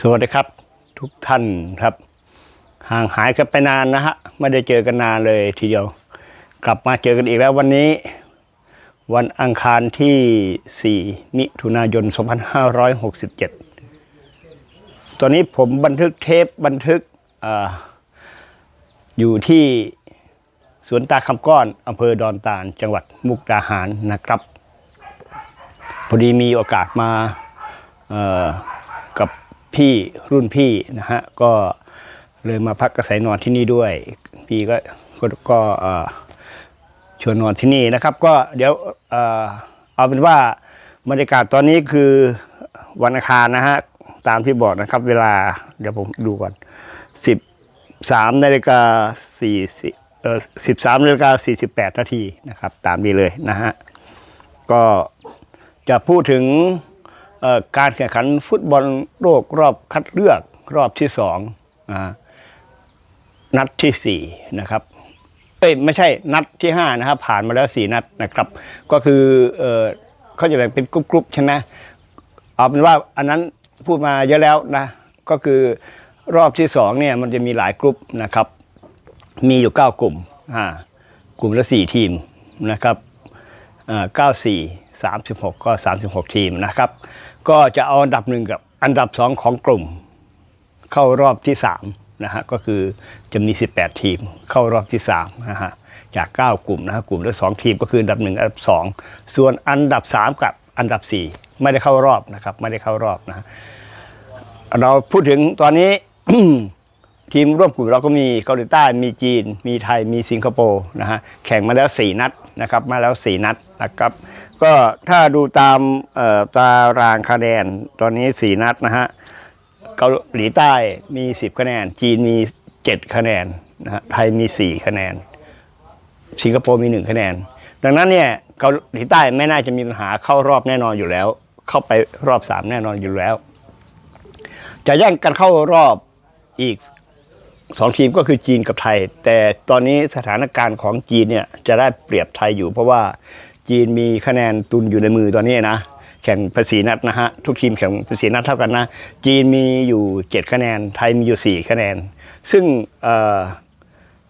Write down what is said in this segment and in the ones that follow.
สวัสดีครับทุกท่านครับ ห่างหายกันไปนานนะฮะไม่ได้เจอกันนานเลยทีเดียว กลับมาเจอกันอีกแล้ววันนี้ วันอังคารที่ 4 มิถุนายน 2567 ตอนนี้ผมบันทึกเทปบันทึกออยู่ที่สวนตาคำก้อนอำเภอดอนตาล จังหวัดมุกดาหารนะครับ พอดีมีโอกาสมา กับพี่รุ่นพี่นะฮะก็เลยมาพักกระสายนอนที่นี่ด้วย พี่ก็ก็ก็ชวนนอนที่นี่นะครับ ก็เดี๋ยวเอาเป็นว่าบรรยากาศตอนนี้คือวันอังคารนะฮะตามที่บอกนะครับ เวลาเดี๋ยวผมดูก่อนสิบสามนาฬิกาสี่สิบเอ่อสิบสามนาฬิกาสี่สิบแปดนาทีนะครับ ตามนี้เลยนะฮะก็จะพูดถึง การแข่งขันฟุตบอลโลกรอบคัดเลือกรอบที่สองอนัดที่สี่นะครับเอ้ยไม่ใช่นัดที่ห้านะครับผ่านมาแล้วสี่นัดนะครับ ก็คือเออเขาจะแบ่งเป็นกรุ๊ปๆใช่ไหมเอาเป็นว่าอันนั้นพูดมาเยอะแล้วนะก็คือรอบที่สองเนี่ยมันจะมีหลายกรุ๊ปนะครับ มีอยู่เก้ากลุ่มอ่ากลุ่มละสี่ทีมนะครับเก้าสี่สามสิบหกก็สามสิบหกทีมนะครับ ก็จะเอาอันดับหนึ่งกับอันดับสองของกลุ่ม เข้ารอบที่สามนะฮะก็คือจะมี 18 ทีมเข้ารอบที่3นะฮะจาก 9 กลุ่มนะฮะกลุ่มละสองทีมก็คืออันดับ 1 อันดับ 2 ส่วนอันดับ 3 กับอันดับ 4 ไม่ได้เข้ารอบนะครับ ไม่ได้เข้ารอบนะเราพูดถึงตอนนี้ ทีมร่วมกลุ่มเราก็มีเกาหลีใต้มีจีน มีไทยมีสิงคโปร์นะฮะแข่งมาแล้ว 4 นัดนะครับมาแล้ว 4 นัดนะครับก็ถ้าดูตามตารางคะแนนตอนนี้ 4 นัดนะฮะเกาหลีใต้มี 10 คะแนน จีนมี 7 คะแนนนะฮะไทยมี 4 คะแนน สิงคโปร์มี 1 คะแนน ดังนั้นเนี่ยเกาหลีใต้ไม่น่าจะมีปัญหาเข้ารอบแน่นอนอยู่แล้ว เข้าไปรอบ 3 แน่นอนอยู่แล้ว จะแย่งกันเข้ารอบอีก สองทีมก็คือจีนกับไทย แต่ตอนนี้สถานการณ์ของจีนเนี่ยจะได้เปรียบไทยอยู่ เพราะว่าจีนมีคะแนนตุนอยู่ในมือตอนนี้นะแข่งภาษีนัดนะฮะทุกทีมแข่งภาษีนัดเท่ากันนะ จีนมีอยู่ 7 คะแนน ไทยมีอยู่ 4 คะแนน ซึ่ง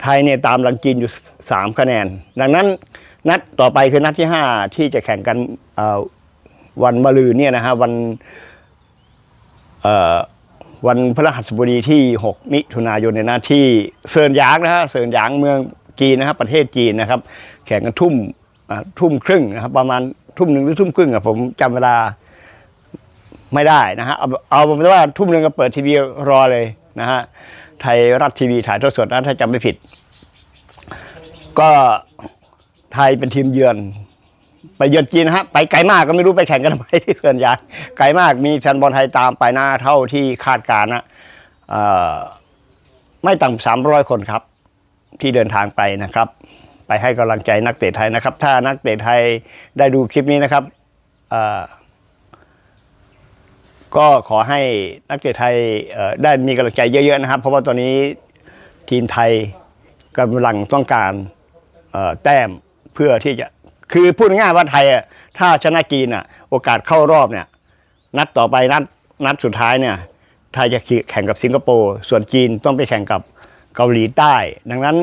ไทยเนี่ยตามหลังจีนอยู่ 3 คะแนน ดังนั้นนัดต่อไปคือนัดที่ 5 ที่จะแข่งกันวันมะรืนเนี่ยนะฮะวันเวันพฤหัสบดีที่ 6 มิถุนายนในยนะที่เซินหยางนะฮะเซินหยางเมืองจีนนะครับประเทศจีนนะครับ แข่งกันทุ่มทุ่มครึ่งนะครับ ประมาณทุ่มหนึ่งหรือทุ่มครึ่งอะผมจำเวลาไม่ได้นะฮะเอาเอาเป็นว่าทุ่มหนึ่งก็เปิดทีวีรอเลยนะฮะไทยรัฐทีวีถ่ายทอดสดนะถ้าจำไม่ผิด ก็ไทยเป็นทีมเยือน ไปเยือนจีนนะฮะ ไปไกลมากก็ไม่รู้ไปแข่งกันทำไมที่เขื่อนยางไกลมากมีแฟนบอลไทยตามไปหน้าเท่าที่คาดการณ์นะไม่ต่ำสามร้อยคนครับ ที่เดินทางไปนะครับ ไปให้กำลังใจนักเตะไทยนะครับ ถ้านักเตะไทยได้ดูคลิปนี้นะครับก็ขอให้นักเตะไทยได้มีกำลังใจเยอะๆนะครับ เพราะว่าตอนนี้ทีมไทยกำลังต้องการแต้มเพื่อที่จะ คือพูดง่ายว่าไทยอะถ้าชนะจีนอะ โอกาสเข้ารอบเนี่ย นัดต่อไปนัดนัดสุดท้ายเนี่ย ไทยจะแข่งกับสิงคโปร์ส่วนจีนต้องไปแข่งกับเกาหลีใต้ ดังนั้น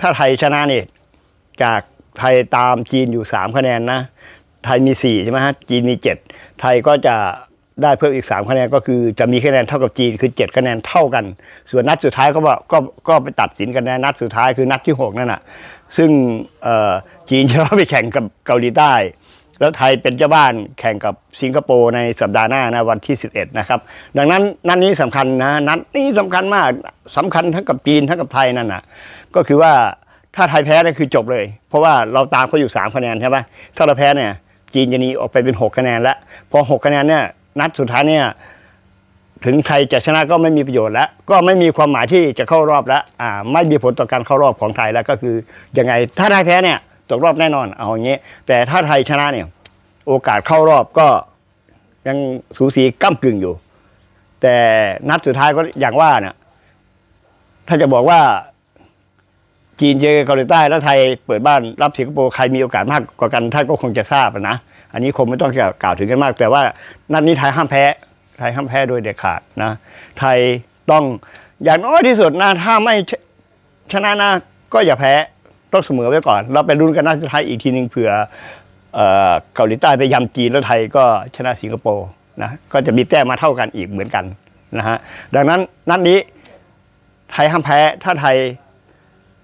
ถ้าไทยชนะเนี่ยจากไทยตามจีนอยู่ 3 คะแนนนะ ไทยมี 4 ใช่ไหมฮะ จีนมี 7 ไทยก็จะได้เพิ่มอีก 3 คะแนนก็คือจะมีคะแนนเท่ากับจีนคือ 7 คะแนนเท่ากัน ส่วนนัดสุดท้ายก็ว่าก็ก็ไปตัดสินกันในนัดสุดท้ายคือนัดที่ 6 นั่นน่ะ ซึ่งจีนจะต้องไปแข่งกับเกาหลีใต้ แล้วไทยเป็นเจ้าบ้านแข่งกับสิงคโปร์ในสัปดาห์หน้านะวันที่ 11 นะครับ ดังนั้นนัดนี้สำคัญนะนัดนี้สำคัญมากสำคัญทั้งกับจีนทั้งกับไทยนั่นน่ะก็คือว่าถ้าไทยแพ้นี่คือจบเลย เพราะว่าเราตามเขาอยู่ 3 คะแนนใช่ไหมถ้าเราแพ้เนี่ยจีนจะหนีออกไปเป็น 6 คะแนนแล้วพอ 6 คะแนนเนี่ยนัดสุดท้ายเนี่ย ถึงไทยจะชนะก็ไม่มีประโยชน์แล้ว ก็ไม่มีความหมายที่จะเข้ารอบแล้วอ่าไม่มีผลต่อการเข้ารอบของไทยแล้วก็คือยังไงถ้าไทยแพ้เนี่ยตกรอบแน่นอนเอาอย่างนี้ แต่ถ้าไทยชนะเนี่ยโอกาสเข้ารอบก็ยังสูสีก้ากึ่งอยู่ แต่นัดสุดท้ายก็อย่างว่าเนี่ยถ้าจะบอกว่าจีนเจอเกาหลีใต้แล้วไทยเปิดบ้านรับสิงคโปร์ใครมีโอกาสมากกว่ากันท่านก็คงจะทราบนะ อันนี้คงไม่ต้องกล่าวถึงกันมาก แต่ว่านัดนี้ไทยห้ามแพ้ ยห้ามแพ้โดยเด็ดขาดนะ ไทยต้องอย่างน้อยที่สุดนะถ้าไม่ชนะนะก็อย่าแพ้ต้องเสมอไว้ก่อน เราไปลุ้นกันนัดสุดท้ายอีกทีหนึ่งเผื่อเอ่อเกาหลีใต้ไปยำจีนแล้วไทยก็ชนะสิงคโปร์นะก็จะมีแต้มมาเท่ากันอีกเหมือนกันนะฮะดังนั้นนัดนี้ไทยห้ามแพ้ถ้าไทย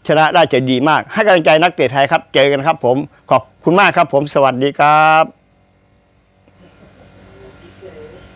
ชนะได้จะดีมาก ให้กำลังใจนักเตะไทยครับ เจอกันครับผม ขอบคุณมากครับผม สวัสดีครับ